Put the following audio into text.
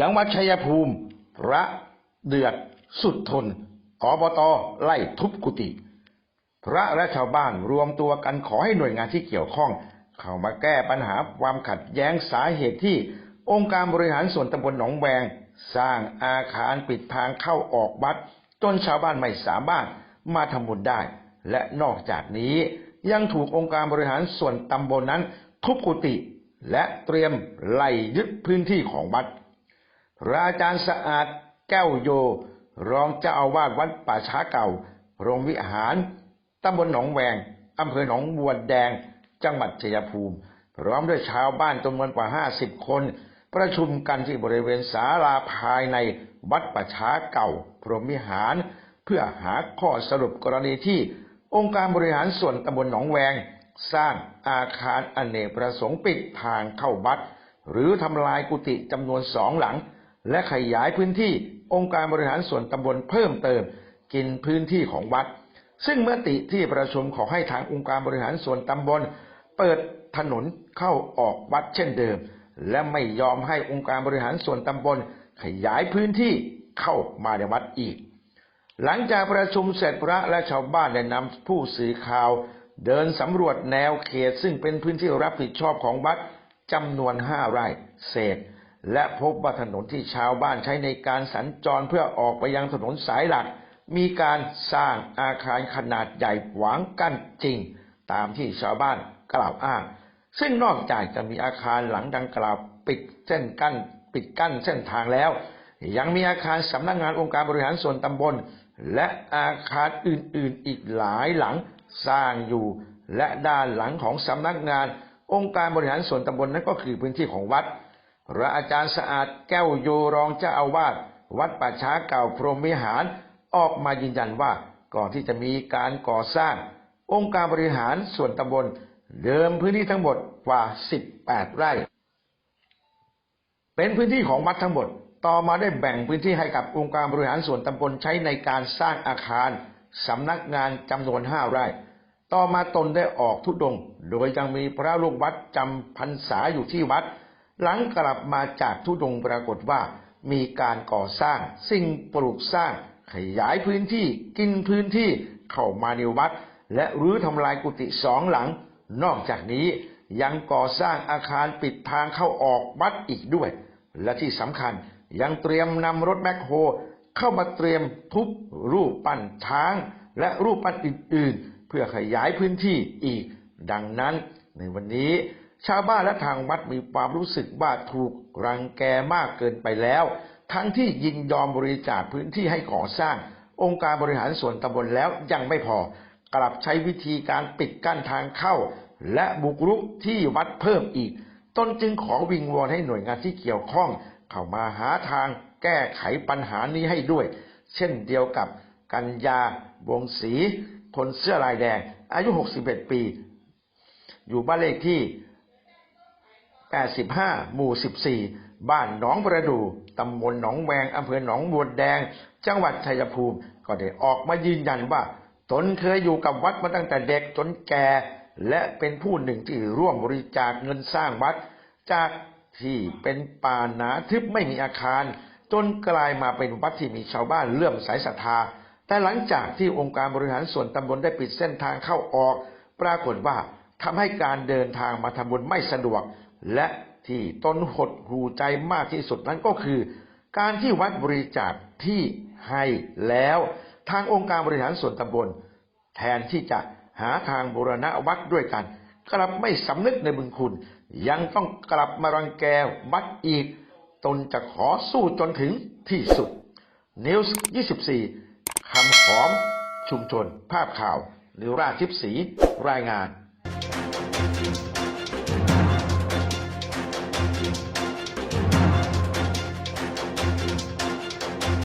จังหวัดชัยภูมิพระเดือดสุดทน อบตไล่ทุบกุฏิพระและชาวบ้านรวมตัวกันขอให้หน่วยงานที่เกี่ยวข้อง เข้ามาแก้ปัญหาความขัดแย้งสาเหตุที่องค์การบริหารส่วนตำบลหนองแวง สร้างอาคารปิดทางเข้าออกวัด จนชาวบ้านไม่สามารถมาทำบุญได้ และนอกจากนี้ยังถูกองค์การบริหารส่วนตำบลนั้น ทุบกุฏิและเตรียมไล่ยึดพื้นที่ของวัด ระอาจารย์สะอาดแก้วโย รองเจ้าอาวาสวัดป่าช้าเก่า โรงวิหารตำบลหนองแวงอำเภอหนองบัวแดง จังหวัดชัยภูมิ พร้อมด้วยชาวบ้านจำนวนกว่า50คน ประชุมกันที่บริเวณศาลาภายในวัดป่าช้าเก่า พรหมวิหาร เพื่อหาข้อสรุปกรณีที่องค์การบริหารส่วนตำบลหนองแวง สร้างอาคารอเนกประสงค์ปิดทางเข้าวัด หรือทำลายกุฏิจำนวนสองหลัง และขยายพื้นที่องค์การบริหารส่วนตำบลเพิ่มเติม กินพื้นที่ของวัด ซึ่งเมื่อติที่ประชุมขอให้ทางองค์การบริหารส่วนตำบล เปิดถนนเข้าออกวัดเช่นเดิม และไม่ยอมให้องค์การบริหารส่วนตำบล ขยายพื้นที่เข้ามาในวัดอีก หลังจากประชุมเสร็จพระและชาวบ้านได้นำผู้สื่อข่าว เดินสำรวจแนวเขตซึ่งเป็นพื้นที่รับผิดชอบของวัดจำนวนห้าไร่เศษ และพบว่าถนนที่ชาวบ้านใช้ในการสัญจรเพื่อออกไปยังถนนสายหลัก มีการสร้างอาคารขนาดใหญ่ขวางกั้นจริง ตามที่ชาวบ้านกล่าวอ้าง ซึ่งนอกจากจะมีอาคารหลังดังกล่าวปิดเส้นกั้นปิดกั้นเส้นทางแล้ว ยังมีอาคารสำนักงานองค์การบริหารส่วนตำบล และอาคารอื่นๆอีกหลายหลังสร้างอยู่ และด้านหลังของสำนักงาน องค์การบริหารส่วนตำบลนั้นก็คือพื้นที่ของวัด พระอาจารย์สะอาดแก้วโยรองเจ้าอาวาสวัดป่าช้าเก่าพรหมิหารออกมายืนยันว่าก่อนที่จะมีการก่อสร้าง องค์การบริหารส่วนตำบลเดิมพื้นที่ทั้งหมดกว่า 18 ไร่ เป็นพื้นที่ของวัดทั้งหมด ต่อมาได้แบ่งพื้นที่ให้กับองค์การบริหารส่วนตำบลใช้ในการสร้างอาคารสำนักงานจำนวนห้าไร่ ต่อมาตนได้ออกทุดง โดยยังมีพระลูกวัดจำพรรษาอยู่ที่วัด หลังกลับมาจากทุดงปรากฏว่า มีการก่อสร้างสิ่งปลูกสร้าง ขยายพื้นที่กินพื้นที่เข้ามาในวัด และรื้อทำลายกุฏิสองหลัง นอกจากนี้ยังก่อสร้างอาคารปิดทางเข้าออกวัดอีกด้วย และที่สำคัญยังเตรียมนำรถแมคโฮเข้ามาเตรียมทุบรูปปั้นช้าง และรูปปั้นอื่น ๆ เพื่อขยายพื้นที่อีก ดังนั้นในวันนี้ ชาวบ้านและทางวัดมีความรู้สึกว่าถูกรังแกมากเกินไปแล้ว ทั้งที่ยินยอมบริจาคพื้นที่ให้ก่อสร้าง องค์การบริหารส่วนตำบลแล้วยังไม่พอ กลับใช้วิธีการปิดกั้นทางเข้า และบุกรุกที่วัดเพิ่มอีกตนจึงขอวิงวอนให้หน่วยงานที่เกี่ยวข้อง เข้ามาหาทางแก้ไขปัญหานี้ให้ด้วย เช่นเดียวกับกัญญาวงศรีคนเสื้อลายแดง อายุ 61 ปี อยู่บ้านเลขที่ 85 หมู่ 14 บ้านหนองประดูตำบลหนองแวงอำเภอหนองบัวแดง จังหวัดชัยภูมิ ก็ได้ออกมายืนยันว่า ตนเคยอยู่กับวัดมาตั้งแต่เด็กจนแก่ และเป็นผู้หนึ่งที่ร่วมบริจาคเงินสร้างวัด จากที่เป็นป่าหนาทึบไม่มีอาคาร จนกลายมาเป็นวัดที่มีชาวบ้านเลื่อมใสศรัทธา แต่หลังจากที่องค์การบริหารส่วนตำบลได้ปิดเส้นทางเข้าออก ปรากฏว่าทำให้การเดินทางมาทำบุญไม่สะดวก และที่ตนหดหูใจมากที่สุดนั้นก็คือ การที่วัดบริจาคที่ให้แล้วทางองค์การบริหารส่วนตำบล แทนที่จะหาทางบูรณะวัดด้วยกัน กลับไม่สำนึกในบุญคุณ ยังต้องกลับมารังแกวัดอีก ตนจะขอสู้จนถึงที่สุดนิวส์24 คำหอม ชุมชน ภาพข่าวนิวราชทิพย์ศรีรายงาน